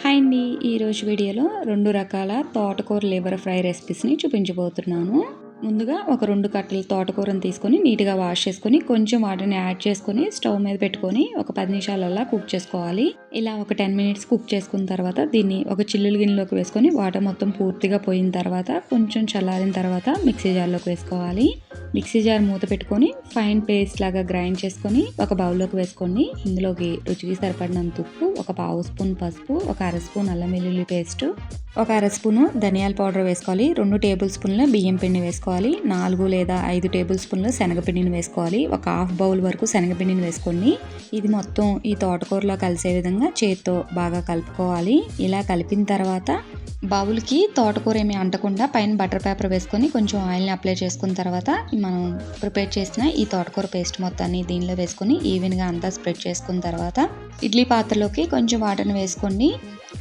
Hi అండి. ఈరోజు వీడియోలో రెండు రకాల తోటకూర లేబర్ ఫ్రై రెసిపీస్ని చూపించబోతున్నాను. ముందుగా ఒక రెండు కట్టలు తోటకూరని తీసుకొని నీట్గా వాష్ చేసుకొని కొంచెం వాటిని యాడ్ చేసుకొని స్టవ్ మీద పెట్టుకొని ఒక పది నిమిషాలల్లా కుక్ చేసుకోవాలి. ఇలా ఒక టెన్ మినిట్స్ కుక్ చేసుకున్న తర్వాత దీన్ని ఒక చిల్లులు గిన్నెలోకి వేసుకొని వాటర్ మొత్తం పూర్తిగా పోయిన తర్వాత కొంచెం చల్లారిన తర్వాత మిక్సీ జార్లోకి వేసుకోవాలి. మిక్సీ జార్ మూత పెట్టుకొని ఫైన్ పేస్ట్ లాగా గ్రైండ్ చేసుకొని ఒక బౌల్లోకి వేసుకొని ఇందులోకి రుచికి సరిపడినంత ఉప్పు ఒక పావు స్పూన్ పసుపు ఒక అర స్పూన్ అల్లం వెల్లుల్లి పేస్ట్ ఒక అర స్పూను ధనియాల పౌడర్ వేసుకోవాలి రెండు టేబుల్ స్పూన్ల బియ్యం పిండి వేసుకోవాలి నాలుగు లేదా ఐదు టేబుల్ స్పూన్ల శనగపిండిని వేసుకోవాలి ఒక హాఫ్ బౌల్ వరకు శనగపిండిని వేసుకోండి. ఇది మొత్తం ఈ తోటకూరలో కలిసే విధంగా చేత్తో బాగా కలుపుకోవాలి. ఇలా కలిపిన తర్వాత బౌల్కి తోటకూర ఏమి అంటకుండా పైన బటర్ పేపర్ వేసుకొని కొంచెం ఆయిల్ని అప్లై చేసుకున్న తర్వాత మనం ప్రిపేర్ చేసిన ఈ తోటకూర పేస్ట్ మొత్తాన్ని దీనిలో వేసుకొని ఈవెన్గా అంతా స్ప్రెడ్ చేసుకున్న తర్వాత ఇడ్లీ పాత్రలోకి కొంచెం వాటర్ని వేసుకొని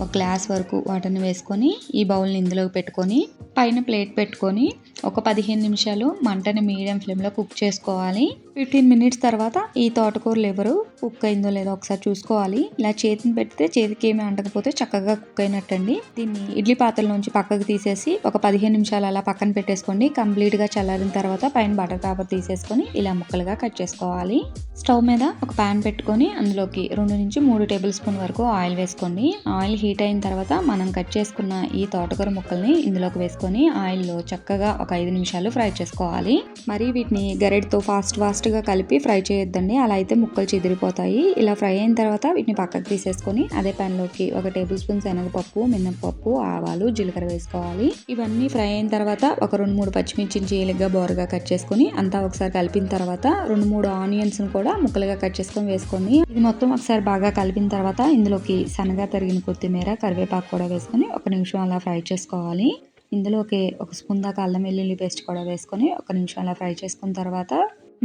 ఒక గ్లాస్ వరకు వాటర్ని వేసుకొని ఈ బౌల్ని ఇందులోకి పెట్టుకొని పైన ప్లేట్ పెట్టుకొని ఒక పదిహేను నిమిషాలు మంటని మీడియం ఫ్లేమ్లో కుక్ చేసుకోవాలి. ఫిఫ్టీన్ మినిట్స్ తర్వాత ఈ తోటకూర లివరు కుక్ అయిందో లేదో ఒకసారి చూసుకోవాలి. ఇలా చేతిని పెడితే చేతికి ఏమి అంటకపోతే చక్కగా కుక్ అయినట్టండి. దీన్ని ఇడ్లీ పాత్రలోంచి పక్కకు తీసేసి ఒక పదిహేను నిమిషాలు అలా పక్కన పెట్టేసుకోండి. కంప్లీట్గా చల్లారిన తర్వాత పైన బటర్ పేపర్ తీసేసుకొని ఇలా ముక్కలుగా కట్ చేసుకోవాలి. స్టవ్ మీద ఒక ప్యాన్ పెట్టుకొని అందులోకి రెండు నుంచి మూడు టేబుల్ స్పూన్ వరకు ఆయిల్ వేసుకోండి. ఆయిల్ హీట్ అయిన తర్వాత మనం కట్ చేసుకున్న ఈ తోటకూర ముక్కల్ని ఇందులోకి వేసుకొని ఆయిల్లో చక్కగా ఒక ఐదు నిమిషాలు ఫ్రై చేసుకోవాలి. మరి వీటిని గరెడ్తో ఫాస్ట్ ఫాస్ట్గా కలిపి ఫ్రై చేయొద్దండి. అలా అయితే ముక్కలు చెదిరిపోతాయి. ఇలా ఫ్రై అయిన తర్వాత వీటిని పక్కకు తీసేసుకొని అదే ప్యాన్లోకి ఒక టేబుల్ స్పూన్ శనగపప్పు మినప్పప్పు ఆవాలు జీలకర్ర వేసుకోవాలి. ఇవన్నీ ఫ్రై అయిన తర్వాత ఒక రెండు మూడు పచ్చిమిర్చి చీలిగ్గా బోరగా కట్ చేసుకొని అంతా ఒకసారి కలిపిన తర్వాత రెండు మూడు ఆనియన్స్ కూడా ముక్కలుగా కట్ చేసుకొని వేసుకోండి. ఇది మొత్తం ఒకసారి బాగా కలిపిన తర్వాత ఇందులోకి సన్నగా తరిగిన కొత్తిమీర కరివేపాకు కూడా వేసుకొని ఒక నిమిషం అలా ఫ్రై చేసుకోవాలి. ఇందులోకి ఒక స్పూన్ దాకా అల్లం వెల్లుల్లి పేస్ట్ కూడా వేసుకొని ఒక నిమిషం అలా ఫ్రై చేసుకున్న తర్వాత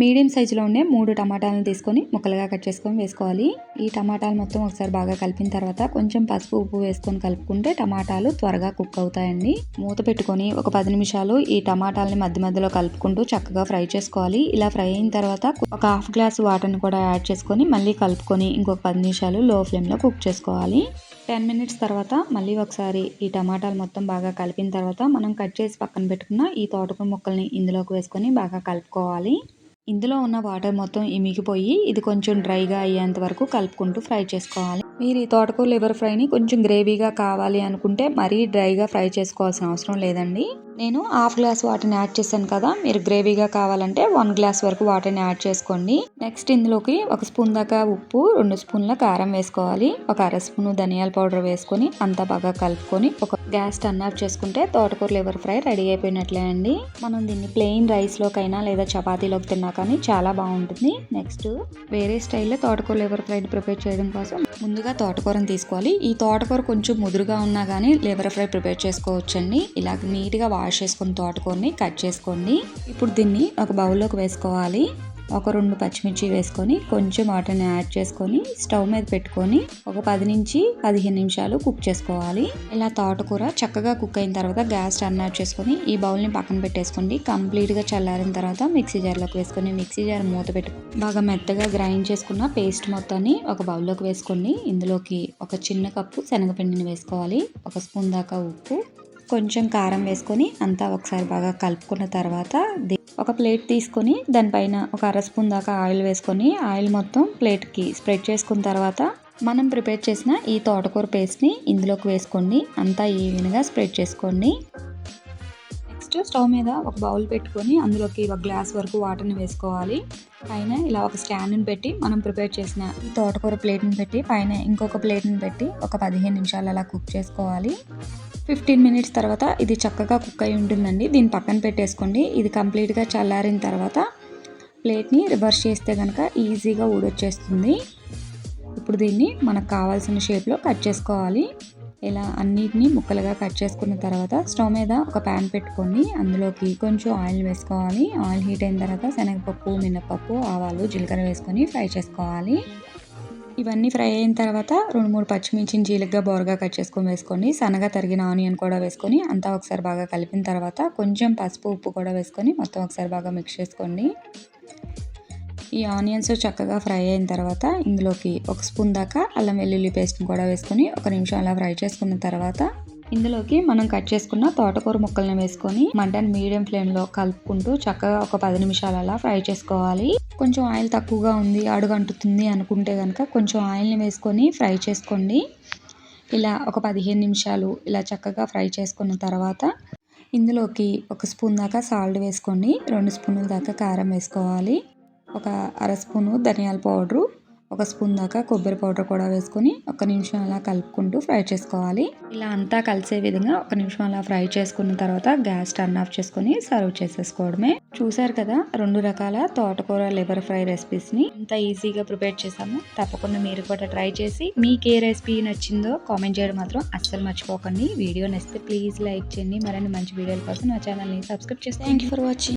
మీడియం సైజులో ఉండే మూడు టమాటాలను తీసుకొని ముక్కలుగా కట్ చేసుకొని వేసుకోవాలి. ఈ టమాటాలు మొత్తం ఒకసారి బాగా కలిపిన తర్వాత కొంచెం పసుపు ఉప్పు వేసుకొని కలుపుకుంటే టమాటాలు త్వరగా కుక్ అవుతాయండి. మూత పెట్టుకొని ఒక పది నిమిషాలు ఈ టమాటాలని మధ్య మధ్యలో కలుపుకుంటూ చక్కగా ఫ్రై చేసుకోవాలి. ఇలా ఫ్రై అయిన తర్వాత ఒక హాఫ్ గ్లాస్ వాటర్ని కూడా యాడ్ చేసుకొని మళ్ళీ కలుపుకొని ఇంకొక పది నిమిషాలు లో ఫ్లేమ్లో కుక్ చేసుకోవాలి. టెన్ మినిట్స్ తర్వాత మళ్ళీ ఒకసారి ఈ టమాటాలు మొత్తం బాగా కలిపిన తర్వాత మనం కట్ చేసి పక్కన పెట్టుకున్న ఈ తోటకూర ముక్కల్ని ఇందులోకి వేసుకొని బాగా కలుపుకోవాలి. ఇందులో ఉన్న వాటర్ మొత్తం ఇమిగిపోయి ఇది కొంచెం డ్రైగా అయ్యేంత వరకు కలుపుకుంటూ ఫ్రై చేసుకోవాలి. మీరు ఈ తోటకూర లివర్ ఫ్రైని కొంచెం గ్రేవీగా కావాలి అనుకుంటే మరీ డ్రైగా ఫ్రై చేసుకోవాల్సిన అవసరం లేదండి. నేను హాఫ్ గ్లాస్ వాటర్ని యాడ్ చేశాను కదా మీరు గ్రేవీగా కావాలంటే వన్ గ్లాస్ వరకు వాటర్ని యాడ్ చేసుకోండి. నెక్స్ట్ ఇందులోకి ఒక స్పూన్ దాకా ఉప్పు రెండు స్పూన్ల కారం వేసుకోవాలి. ఒక అర స్పూన్ ధనియాల పౌడర్ వేసుకొని అంతా బాగా కలుపుకొని ఒక గ్యాస్ టర్న్ ఆఫ్ చేసుకుంటే తోటకూర లివర్ ఫ్రై రెడీ అయిపోయినట్లే అండి. మనం దీన్ని ప్లెయిన్ రైస్లోకైనా లేదా చపాతీలోకి తిన్నా కానీ చాలా బాగుంటుంది. నెక్స్ట్ వేరే స్టైల్లో తోటకూర లివర్ ఫ్రైని ప్రిపేర్ చేయడం కోసం ముందుగా తోటకూరని తీసుకోవాలి. ఈ తోటకూర కొంచెం ముదురుగా ఉన్నా కానీ లివర్ ఫ్రై ప్రిపేర్ చేసుకోవచ్చండి. ఇలా నీట్గా వాష్ వాష్ చేసుకుని తోటకూరని కట్ చేసుకోండి. ఇప్పుడు దీన్ని ఒక బౌల్లోకి వేసుకోవాలి. ఒక రెండు పచ్చిమిర్చి వేసుకొని కొంచెం వాటర్ని యాడ్ చేసుకొని స్టవ్ మీద పెట్టుకొని ఒక పది నుంచి పదిహేను నిమిషాలు కుక్ చేసుకోవాలి. ఇలా తోటకూర చక్కగా కుక్ అయిన తర్వాత గ్యాస్ టర్న్ ఆఫ్ చేసుకొని ఈ బౌల్ని పక్కన పెట్టేసుకోండి. కంప్లీట్గా చల్లారిన తర్వాత మిక్సీ జార్లోకి వేసుకొని మిక్సీ జార్ మూత పెట్టు బాగా మెత్తగా గ్రైండ్ చేసుకున్న పేస్ట్ మొత్తాన్ని ఒక బౌల్లోకి వేసుకోండి. ఇందులోకి ఒక చిన్న కప్పు శనగపిండిని వేసుకోవాలి. ఒక స్పూన్ దాకా ఉప్పు కొంచెం కారం వేసుకొని అంతా ఒకసారి బాగా కలుపుకున్న తర్వాత ఒక ప్లేట్ తీసుకొని దానిపైన ఒక అర స్పూన్ దాకా ఆయిల్ వేసుకొని ఆయిల్ మొత్తం ప్లేట్కి స్ప్రెడ్ చేసుకున్న తర్వాత మనం ప్రిపేర్ చేసిన ఈ తోటకూర పేస్ట్ని ఇందులోకి వేసుకోండి. అంతా ఈవెన్గా స్ప్రెడ్ చేసుకోండి. నెక్స్ట్ స్టవ్ మీద ఒక బౌల్ పెట్టుకొని అందులోకి ఒక గ్లాస్ వరకు వాటర్ని వేసుకోవాలి. పైన ఇలా ఒక స్టాండ్ని పెట్టి మనం ప్రిపేర్ చేసిన ఈ తోటకూర ప్లేట్ని పెట్టి పైన ఇంకొక ప్లేట్ని పెట్టి ఒక పదిహేను నిమిషాలు అలా కుక్ చేసుకోవాలి. ఫిఫ్టీన్ మినిట్స్ తర్వాత ఇది చక్కగా కుక్ అయి ఉంటుందండి. దీన్ని పక్కన పెట్టేసుకోండి. ఇది కంప్లీట్గా చల్లారిన తర్వాత ప్లేట్ని రివర్స్ చేస్తే కనుక ఈజీగా ఊడొచ్చేస్తుంది. ఇప్పుడు దీన్ని మనకు కావాల్సిన షేప్లో కట్ చేసుకోవాలి. ఇలా అన్నిటినీ ముక్కలుగా కట్ చేసుకున్న తర్వాత స్టవ్ మీద ఒక ప్యాన్ పెట్టుకొని అందులోకి కొంచెం ఆయిల్ వేసుకోవాలి. ఆయిల్ హీట్ అయిన తర్వాత శనగపప్పు మినపప్పు ఆవాలు జీలకర్ర వేసుకొని ఫ్రై చేసుకోవాలి. ఇవన్నీ ఫ్రై అయిన తర్వాత రెండు మూడు పచ్చిమిర్చిని జీలకగా బోరగా కట్ చేసుకొని వేసుకొని సన్నగా తరిగిన ఆనియన్ కూడా వేసుకొని అంతా ఒకసారి బాగా కలిపిన తర్వాత కొంచెం పసుపు ఉప్పు కూడా వేసుకొని మొత్తం ఒకసారి బాగా మిక్స్ చేసుకోండి. ఈ ఆనియన్స్ చక్కగా ఫ్రై అయిన తర్వాత ఇందులోకి ఒక స్పూన్ దాకా అల్లం వెల్లుల్లి పేస్ట్ని కూడా వేసుకొని ఒక నిమిషం అలా ఫ్రై చేసుకున్న తర్వాత ఇందులోకి మనం కట్ చేసుకున్న తోటకూర ముక్కల్ని వేసుకొని మంటని మీడియం ఫ్లేమ్లో కలుపుకుంటూ చక్కగా ఒక పది నిమిషాలు అలా ఫ్రై చేసుకోవాలి. కొంచెం ఆయిల్ తక్కువగా ఉంది అడుగంటుతుంది అనుకుంటే కనుక కొంచెం ఆయిల్ని వేసుకొని ఫ్రై చేసుకోండి. ఇలా ఒక పదిహేను నిమిషాలు ఇలా చక్కగా ఫ్రై చేసుకున్న తర్వాత ఇందులోకి ఒక స్పూన్ దాకా సాల్ట్ వేసుకోండి. రెండు స్పూన్ల దాకా కారం వేసుకోవాలి. ఒక అర స్పూను ధనియాల పౌడరు ఒక స్పూన్ దాకా కొబ్బరి పౌడర్ కూడా వేసుకొని ఒక నిమిషం అలా కలుపుకుంటూ ఫ్రై చేసుకోవాలి. ఇలా అంతా కలిసే విధంగా ఒక నిమిషం అలా ఫ్రై చేసుకున్న తర్వాత గ్యాస్ టర్న్ ఆఫ్ చేసుకొని సర్వ్ చేసేసుకోవడమే. చూసారు కదా రెండు రకాల తోటకూర లివర్ ఫ్రై రెసిపీస్ని ఇంత ఈజీగా ప్రిపేర్ చేసాము తప్పకుండా మీరు కూడా ట్రై చేసి మీకు ఏ రెసిపీ నచ్చిందో కామెంట్ చేయడం మాత్రం అస్సలు మర్చిపోకండి. వీడియో నచ్చితే ప్లీజ్ లైక్ చేయండి. మరిన్ని మంచి వీడియోల కోసం నా ఛానల్ని సబ్స్క్రైబ్ చేసి థ్యాంక్ యూ ఫర్ వాచింగ్